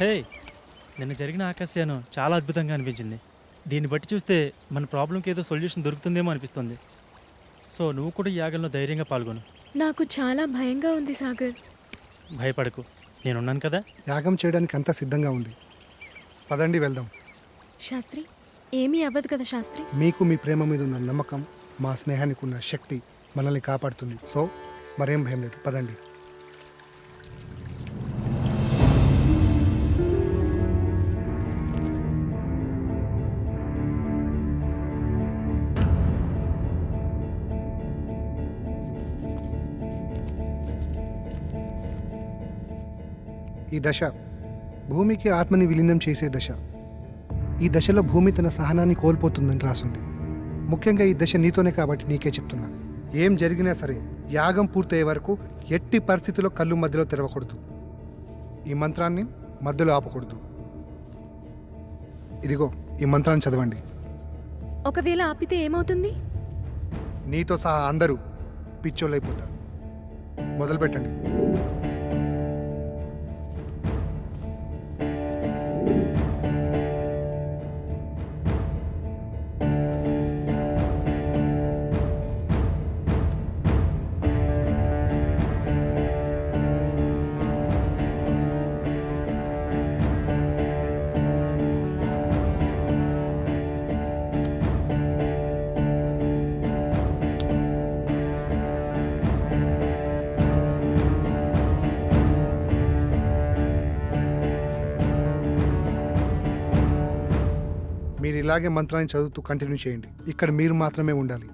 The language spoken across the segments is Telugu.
హే నిన్న జరిగిన ఆకాశయానం చాలా అద్భుతంగా అనిపించింది. దీన్ని బట్టి చూస్తే మన ప్రాబ్లంకి ఏదో సొల్యూషన్ దొరుకుతుందేమో అనిపిస్తుంది. సో నువ్వు కూడా ఈ యాగంలో ధైర్యంగా పాల్గొను. నాకు చాలా భయంగా ఉంది సాగర్. భయపడకు. నేనున్నాను కదా? యాగం చేయడానికి అంతా సిద్ధంగా ఉంది. పదండి వెళ్దాం. శాస్త్రి ఏమీ అవ్వదు కదా శాస్త్రి? మీకు మీ ప్రేమ మీద ఉన్న నమ్మకం మా స్నేహానికి ఉన్న శక్తి మనల్ని కాపాడుతుంది. సో మరేం భయం లేదు. పదండి. ఈ దశ భూమికి ఆత్మని విలీనం చేసే దశ. ఈ దశలో భూమి తన సహనాన్ని కోల్పోతుందని రాసుంది. ముఖ్యంగా ఈ దశ నీతోనే కాబట్టి నీకే చెప్తున్నా. ఏం జరిగినా సరే యాగం పూర్తయ్యే వరకు ఎట్టి పరిస్థితిలో కళ్ళు మధ్యలో తెరవకూడదు. ఈ మంత్రాన్ని మధ్యలో ఆపకూడదు. ఇదిగో ఈ మంత్రాన్ని చదవండి. ఒకవేళ ఆపితే ఏమవుతుంది? నీతో సహా అందరూ పిచ్చోళ్ళైపోతారు. మొదలు మీరు ఇలాగే మంత్రాన్ని చదువుతూ కంటిన్యూ చేయండి. ఇక్కడ మీరు మాత్రమే ఉండాలి.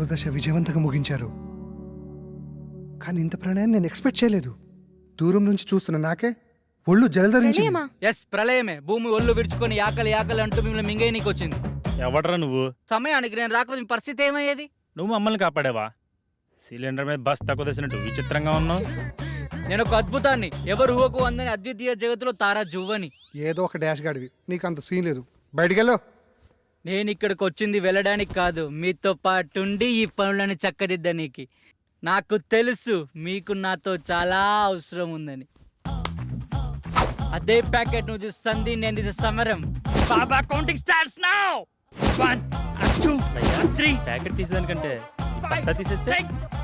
మూడో దశ విజయవంతంగా ముగించారు. కానీ ఇంత ప్రణయాన్ని నేను ఎక్స్పెక్ట్ చేయలేదు. దూరం నుంచి చూస్తున్న నాకే ఒళ్ళు జలధరించి ప్రణయమా? ఎస్ ప్రళయమే. భూమి ఒళ్ళు విరుచుకొని యాకలి యాకలి అంటూ మిమ్మల్ని మింగేయనీకి వచ్చింది ఎవడరా నువ్వు? సమయానికి నేను రాకపోతే మీ పరిస్థితి ఏమయ్యేది? నువ్వు మమ్మల్ని కాపాడావా? సిలిండర్ మీద బస్ తక్కువ తెసినట్టు విచిత్రంగా ఉన్నావు. నేను ఒక అద్భుతాన్ని. ఎవరు ఊహకు అందని అద్వితీయ జగత్తులో తారా జువ్వని. ఏదో ఒక డాష్ గాడివి. నీకు అంత సీన్ లేదు. బయటికెళ్ళు. నేను ఇక్కడికి వచ్చింది వెళ్ళడానికి కాదు. మీతో పాటుండి ఈ పనులను చక్కదిద్దనీకి. నాకు తెలుసు మీకు నాతో చాలా అవసరం ఉందని అదే ప్యాకెట్ నువ్వు తీస్తుంది నేను ఇది సమరం. బాబా counting starts now one two three packet తీసేదానికంటే బస్తా తీసేస్తే?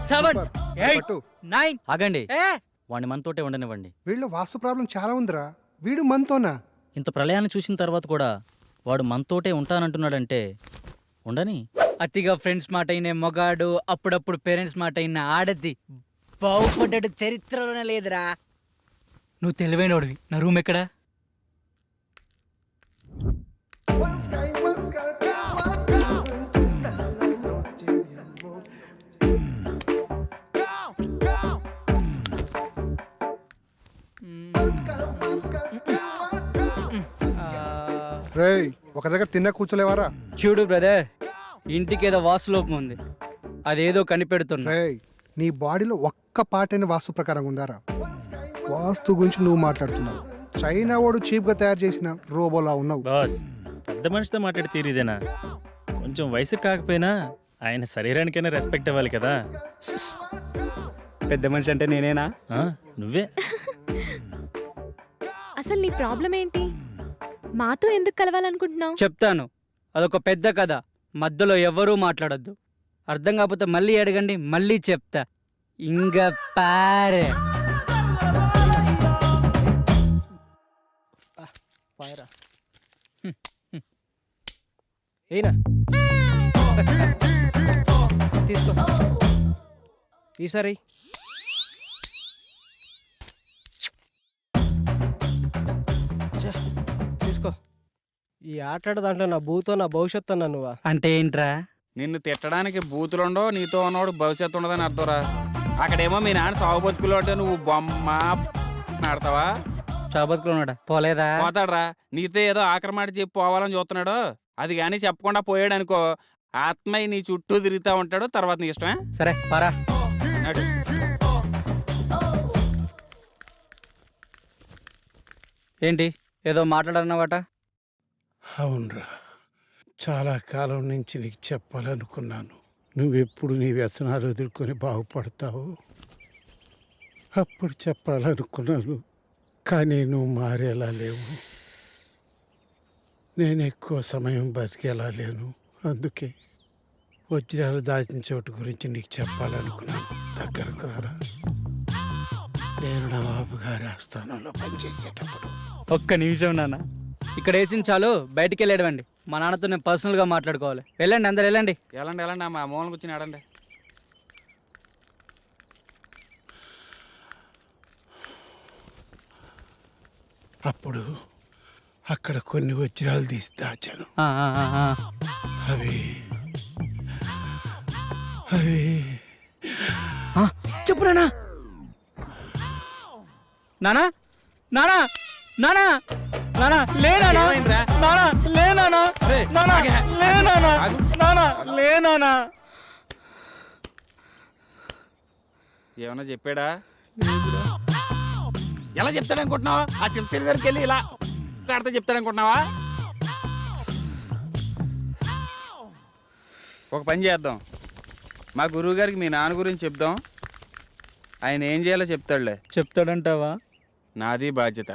Seven eight. నైన్ ఆగండి. ఏ? వాడిని మనతోటే ఉండనివ్వండి. వీళ్ళు వాస్తు ప్రాబ్లం చాలా ఉందిరా. వీడు మనతోనా? ఇంత ప్రళయాన్ని చూసిన తర్వాత కూడా వాడు మనతోటే ఉంటానంటున్నాడంటే ఉండని? అతిగా ఫ్రెండ్స్ మాట అయిన మొగాడు అప్పుడప్పుడు పేరెంట్స్ మాట అయిన ఆడది. బాగుపడ్డాడు చరిత్రలోనే లేదురా. నువ్వు తెలివైనోడివి. నా రూమ్ ఎక్కడా? రేయ్ ఒక దగ్గర తిన్న కూర్చోలేవారా? చూడు బ్రదర్ ఇంటికి ఏదో వాసులోపం ఉంది. అదేదో కనిపెడుతున్నా. రేయ్ నీ బాడీలో ఒక్క పాటైన వాస్తు ప్రకారం ఉందారా? వాస్తు గురించి నువ్వు మాట్లాడుతున్నావు. చైనా వాడు చీప్గా తయారు చేసిన రోబోలా ఉన్నావు. బాస్ పెద్ద మనిషితో మాట్లాడి తీరిదేనా కొంచెం వయసు కాకపోయినా ఆయన శరీరానికైనా రెస్పెక్ట్ ఇవ్వాలి కదా. పెద్ద మనిషి అంటే నేనేనా? ఆ, నువ్వే. అసలు నీ ప్రాబ్లం ఏంటి? మాతో ఎందుకు కలవాలనుకుంటున్నావు? చెప్తాను. అదొక పెద్ద కథ. మధ్యలో ఎవ్వరూ మాట్లాడొద్దు. అర్థం కాకపోతే మళ్ళీ అడగండి మళ్ళీ చెప్తా. ఇంగ పారే. ఏనా తీసుకో. ఈసారి ఈ ఆటాడ దాంట్లో నా భూతో నా భవిష్యత్తు అన్నా నువ్వా? అంటే ఏంట్రా? నిన్ను తిట్టడానికి బూతులుండో నీతో ఉన్నవాడు భవిష్యత్తు ఉండదని అర్థంరా. అక్కడేమో మీ నాన్న సాగు బతుకులు అంటే నువ్వు బొమ్మ ఆడతావా చాబతుకున్నాడా పోలేదా? పోతాడ్రా. నీతో ఏదో ఆక్రమాట చెప్పి పోవాలని చూస్తున్నాడు. అది కానీ చెప్పకుండా పోయాడు అనుకో ఆత్మయ్య నీ చుట్టూ తిరుగుతా ఉంటాడు. తర్వాత నీ ఇష్టమే? సరే పరా. ఏంటి? ఏదో మాట్లాడన్నవాట అవునరా. చాలా కాలం నుంచి నీకు చెప్పాలనుకున్నాను. నువ్వెప్పుడు నీ వ్యసనాలు ఎదుర్కొని బాగుపడతావు అప్పుడు చెప్పాలనుకున్నాను. కానీ నువ్వు మారేలా లేవు. నేను ఎక్కువ సమయం బతికేలా లేను. అందుకే వజ్రాలు దాచిన చోటు గురించి నీకు చెప్పాలనుకున్నాను. దగ్గరకు రారా. నేను నవాబు గారి ఆస్థానంలో పనిచేసేటప్పుడు. ఒక్క నిమిషం నాన్న. ఇక్కడ వేసిన చాలు? బయటికి వెళ్ళేడవండి మా నాన్నతో నేను పర్సనల్గా మాట్లాడుకోవాలి. వెళ్ళండి అందరు వెళ్ళండి. ఎలాండి ఎలాండి మా మూలం కూర్చుని ఆడండి. అప్పుడు అక్కడ కొన్ని వజ్రాలు తీసి దాచాను. ఆ, ఆ, ఆ, ఆ. అవి అవి. ఆ, చెప్పు నానా నానా నానా నానా నానా లే నానా? నానా లే నానా నానా లే నానా ఆగు. నానా లే నానా ఏమన్నా చెప్పాడా? ఎలా చెప్తాడనుకుంటున్నావా? ఆ చెప్తే దగ్గరికి వెళ్ళి ఇలా ఆడితే చెప్తాడనుకుంటున్నావా? ఒక పని చేద్దాం. మా గురువు గారికి మీ నాన్న గురించి చెప్దాం. ఆయన ఏం చేయాలో చెప్తాడులే. చెప్తాడంటావా? నాది బాధ్యత.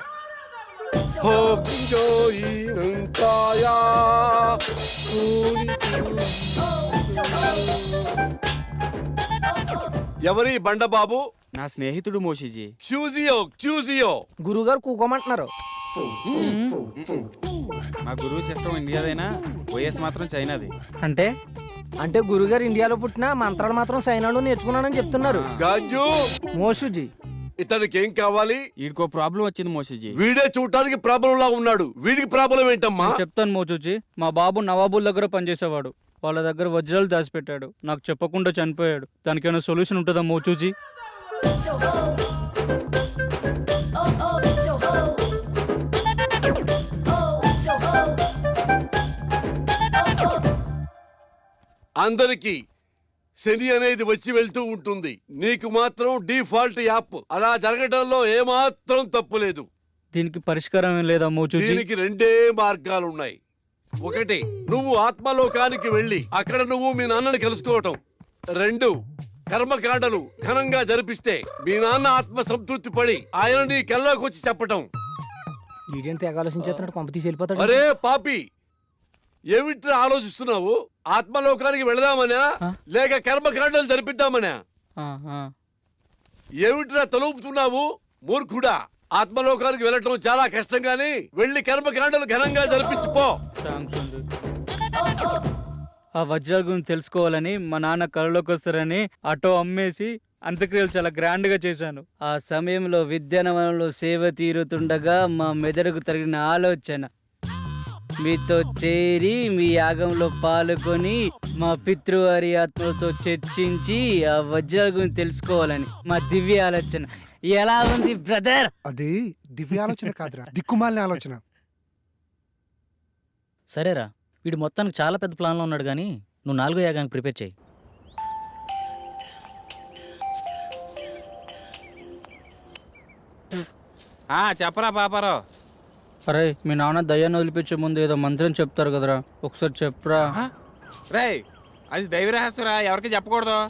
ఎవరి బండబాబు నా స్నేహితుడు మోషిజీ. క్యూజియో క్యూజియో గురుగారు కూకోమంటున్నారు. మా గురువు సిస్టమ్ ఇండియాదైనా వైఎస్ మాత్రం చైనాది. అంటే? అంటే గురుగారు ఇండియాలో పుట్టిన మంత్రాలు మాత్రం సైనాడు నేర్చుకున్నానని చెప్తున్నారు. గాంజు. మోషుజీ. ఇతనికి ఏం కావాలి? వీడికో ప్రాబ్లం వచ్చింది మోషిజీ వీడే చూడటానికి ప్రాబ్లం లా ఉన్నాడు. వీడికి ప్రాబ్లం ఏంటమ్మా? చెప్తాను మోచూచి మా బాబు నవాబుల్ దగ్గర పనిచేసేవాడు. వాళ్ళ దగ్గర వజ్రాలు దాచిపెట్టాడు. నాకు చెప్పకుండా చనిపోయాడు. దానికి ఏమైనా సొల్యూషన్ ఉంటుందా మోచూచి అందరికి శని అనేది వచ్చి వెళ్తూ ఉంటుంది. నీకు మాత్రం డిఫాల్ట్ యాప్. అలా జరగడంలో ఏమాత్రం తప్పులేదు దీనికి పరిష్కారం ఏం లేదా దీనికి రెండే మార్గాలున్నాయి. ఒకటి నువ్వు ఆత్మలోకానికి వెళ్ళి అక్కడ నువ్వు మీ నాన్నని కలుసుకోవటం. రెండు కర్మకాండలు ఘనంగా జరిపిస్తే మీ నాన్న ఆత్మ సంతృప్తి పడి ఆయన నీ కల్లోకి వచ్చి చెప్పటం. ఈడేంటి తెగ ఆలోచించేస్తున్నాడు పంప తీసి వెళ్ళిపోతాడు. అరే పాపి ఏమిట్రా ఆలోచిస్తున్నావు? ఆత్మలోకానికి వెళదామనా లేక కర్మకాండలు జరిపిద్దామనా. ఏమిట్రా తలుపుతున్నావు? మూర్ఖుడా. ఆత్మలోకానికి వెళ్ళటం చాలా కష్టం గాని వెళ్ళి కర్మకాండలు ఘనంగా జరిపించుకో. ఆ వజ్రాల గురించి తెలుసుకోవాలని మా నాన్న కళ్ళలోకి వస్తారని ఆటో అమ్మేసి అంత్యక్రియలు చాలా గ్రాండ్గా చేశాను. ఆ సమయంలో విద్యానవనంలో సేవ తీరుతుండగా మా మెదడుకు తగిన ఆలోచన. మీతో చేరి మీ యాగంలో పాల్గొని మా పితృవారి ఆత్మలతో చర్చించి ఆ వజ్రాల గురించి తెలుసుకోవాలని. మా దివ్య ఆలోచన ఎలా ఉంది బ్రదర్? అది దివ్య ఆలోచన కాదురా దిక్కుమాలిన ఆలోచన. సరేరా వీడు మొత్తానికి చాలా పెద్ద ప్లాన్లో ఉన్నాడు కానీ నువ్వు నాలుగో యాగానికి ప్రిపేర్ చేయి. ఆ చెప్పరా పాపారావు. అరే మీ నాన్న దయ్యాన్ని వదిలిపించే ముందు ఏదో మంత్రం చెప్తారు కదరా. ఒకసారి చెప్పరా. రేయ్ అది దైవ రహస్యరా? ఎవరికి చెప్పకూడదు?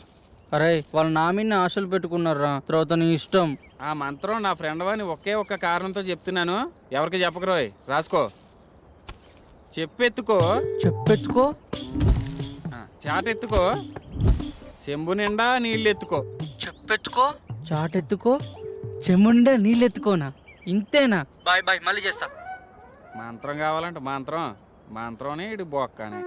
అరే వాళ్ళ నా మీద ఆశలు పెట్టుకున్నారా? తర్వాత నీ ఇష్టం. ఆ మంత్రం నా ఫ్రెండ్ అని ఒకే ఒక్క కారణంతో చెప్తున్నాను. ఎవరికి చెప్పకరోయ్ రాసుకో. చెప్పెత్తుకో. చెప్పెత్తుకో? ఆ, చాటెత్తుకో చెంబు నిండా నీళ్ళు ఎత్తుకో? చెప్పెత్తుకో చాటెత్తుకో చెముండా నీళ్ళెత్తుకోనా? ఇంతేనా? బాయ్ బాయ్ మళ్ళీ చేస్తా. మంత్రం కావాలంటే మంత్రం. మంత్రం ఇటు బొక్కనే.